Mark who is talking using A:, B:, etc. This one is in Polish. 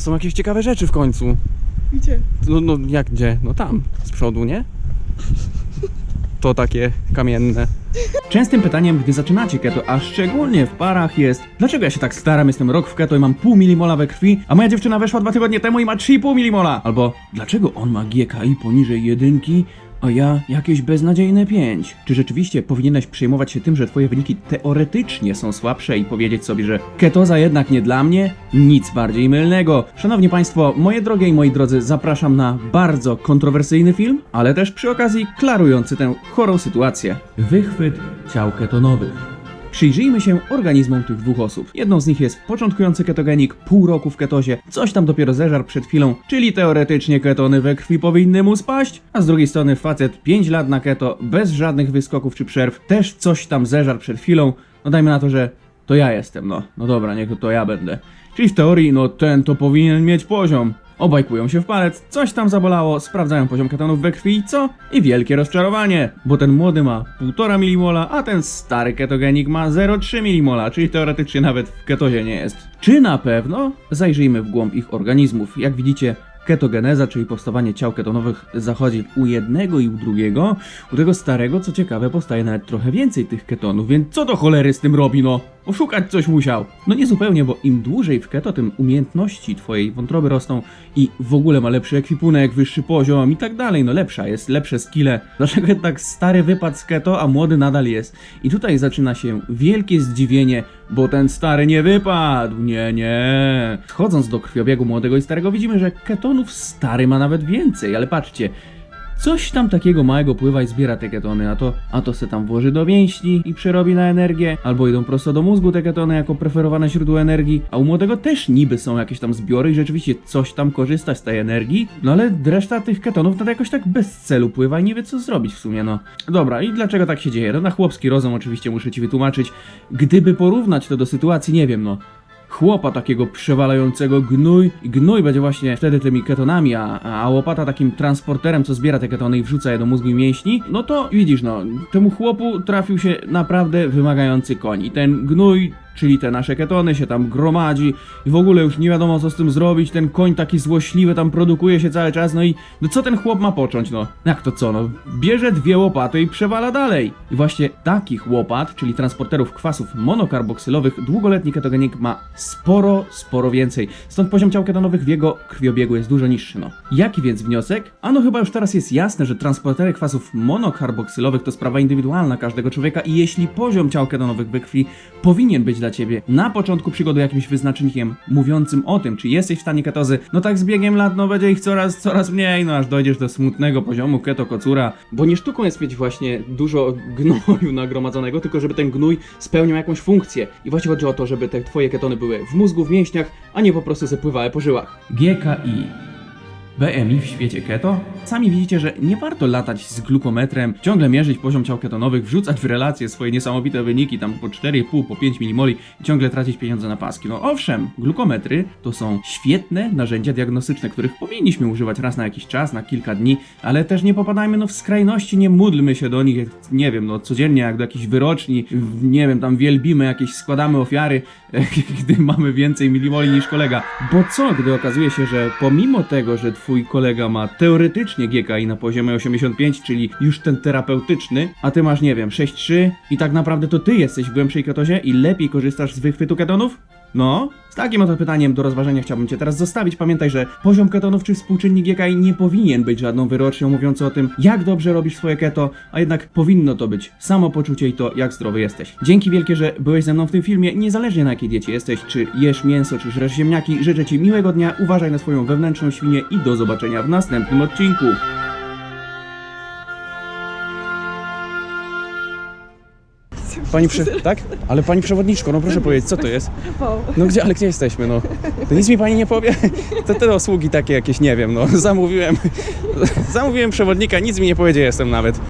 A: O, są jakieś ciekawe rzeczy w końcu.
B: Gdzie?
A: No, no jak gdzie? No tam, z przodu, nie? To takie kamienne. Częstym pytaniem, gdy zaczynacie keto, a szczególnie w parach jest Dlaczego ja się tak staram, jestem rok w keto i mam pół milimola we krwi, a moja dziewczyna weszła dwa tygodnie temu i ma 3,5 milimola? Albo Dlaczego on ma GKI poniżej jedynki, a ja jakieś beznadziejne 5? Czy rzeczywiście powinieneś przejmować się tym, że twoje wyniki teoretycznie są słabsze i powiedzieć sobie, że ketoza jednak nie dla mnie? Nic bardziej mylnego. Szanowni Państwo, moje drogie i moi drodzy, zapraszam na bardzo kontrowersyjny film, ale też przy okazji klarujący tę chorą sytuację. Wychwyt ciał ketonowych. Przyjrzyjmy się organizmom tych dwóch osób. Jedną z nich jest początkujący ketogenik, pół roku w ketozie, coś tam dopiero zeżarł przed chwilą, czyli teoretycznie ketony we krwi powinny mu spaść, a z drugiej strony facet 5 lat na keto, bez żadnych wyskoków czy przerw, też coś tam zeżarł przed chwilą, no dajmy na to, że to ja jestem, no. No dobra, niech to ja będę. Czyli w teorii, no ten to powinien mieć poziom. Obaj kują się w palec, coś tam zabolało, sprawdzają poziom ketonów we krwi co? I wielkie rozczarowanie, bo ten młody ma 1,5 milimola, a ten stary ketogenik ma 0,3 milimola, czyli teoretycznie nawet w ketozie nie jest. Czy na pewno? Zajrzyjmy w głąb ich organizmów. Jak widzicie, ketogeneza, czyli powstawanie ciał ketonowych zachodzi u jednego i u drugiego. U tego starego, co ciekawe, powstaje nawet trochę więcej tych ketonów, więc co do cholery z tym robi, no? Oszukać coś musiał. No nie zupełnie, bo im dłużej w keto, tym umiejętności twojej wątroby rosną i w ogóle ma lepszy ekwipunek, wyższy poziom i tak dalej. No lepsza jest, lepsze skille. Dlaczego jednak stary wypadł z keto, a młody nadal jest? I tutaj zaczyna się wielkie zdziwienie, bo ten stary nie wypadł. Nie, nie. Wchodząc do krwiobiegu młodego i starego widzimy, że ketonów stary ma nawet więcej, ale patrzcie, Coś tam takiego małego pływa i zbiera te ketony, a to, a to se tam włoży do mięśni i przerobi na energię, albo idą prosto do mózgu te ketony jako preferowane źródło energii, a u młodego też niby są jakieś tam zbiory i rzeczywiście coś tam korzysta z tej energii, no ale reszta tych ketonów to jakoś tak bez celu pływa i nie wie co zrobić w sumie, no. Dobra, i dlaczego tak się dzieje? No na chłopski rozum oczywiście muszę ci wytłumaczyć. Gdyby porównać to do sytuacji, nie wiem, no, chłopa takiego przewalającego gnój. I gnój będzie właśnie wtedy tymi ketonami, a, a łopata takim transporterem, co zbiera te ketony i wrzuca je do mózgu i mięśni, no to widzisz, no, temu chłopu trafił się naprawdę wymagający koń. I ten gnój czyli te nasze ketony się tam gromadzi i w ogóle już nie wiadomo co z tym zrobić, ten koń taki złośliwy tam produkuje się cały czas, no i no co ten chłop ma począć, no? Jak to co, no? Bierze dwie łopaty i przewala dalej. I właśnie takich łopat, czyli transporterów kwasów monokarboksylowych, długoletni ketogenik ma sporo, sporo więcej. Stąd poziom ciał ketonowych w jego krwiobiegu jest dużo niższy, no. Jaki więc wniosek? Ano chyba już teraz jest jasne, że transportery kwasów monokarboksylowych to sprawa indywidualna każdego człowieka i jeśli poziom ciał ketonowych we krwi powinien być dla ciebie na początku przygody jakimś wyznacznikiem mówiącym o tym, czy jesteś w stanie ketozy, no tak z biegiem lat, no będzie ich coraz, coraz mniej, no aż dojdziesz do smutnego poziomu keto-kocura. Bo nie sztuką jest mieć właśnie dużo gnoju nagromadzonego, tylko żeby ten gnój spełniał jakąś funkcję. I właśnie chodzi o to, żeby te twoje ketony były w mózgu, w mięśniach, a nie po prostu se pływały po żyłach. GKI BMI w świecie keto? Sami widzicie, że nie warto latać z glukometrem, ciągle mierzyć poziom ciał ketonowych, wrzucać w relacje swoje niesamowite wyniki, tam po 4,5, po 5 mmol i ciągle tracić pieniądze na paski. No owszem, glukometry to są świetne narzędzia diagnostyczne, których powinniśmy używać raz na jakiś czas, na kilka dni, ale też nie popadajmy no w skrajności, nie módlmy się do nich, nie wiem, no codziennie jak do jakichś wyroczni, nie wiem, tam wielbimy jakieś, składamy ofiary, gdy mamy więcej milimoli niż kolega. Bo co, gdy okazuje się, że pomimo tego, że twój kolega ma teoretycznie GKI na poziomie 85, czyli już ten terapeutyczny, a ty masz, nie wiem, 6,3 i tak naprawdę to ty jesteś w głębszej ketozie i lepiej korzystasz z wychwytu ketonów? No, z takim oto pytaniem do rozważenia chciałbym Cię teraz zostawić. Pamiętaj, że poziom ketonów czy współczynnik GKI nie powinien być żadną wyrocznią mówiącą o tym, jak dobrze robisz swoje keto, a jednak powinno to być samopoczucie i to, jak zdrowy jesteś. Dzięki wielkie, że byłeś ze mną w tym filmie, niezależnie na jakiej diecie jesteś, czy jesz mięso, czy żresz ziemniaki, życzę Ci miłego dnia, uważaj na swoją wewnętrzną świnię i do zobaczenia w następnym odcinku. Pani prze... Tak? Ale pani przewodniczko, no proszę powiedzieć, co to jest? No gdzie, ale gdzie jesteśmy, no? To nic mi pani nie powie? To te usługi takie jakieś, nie wiem, no. Zamówiłem, zamówiłem przewodnika, nic mi nie powiedzie jestem nawet.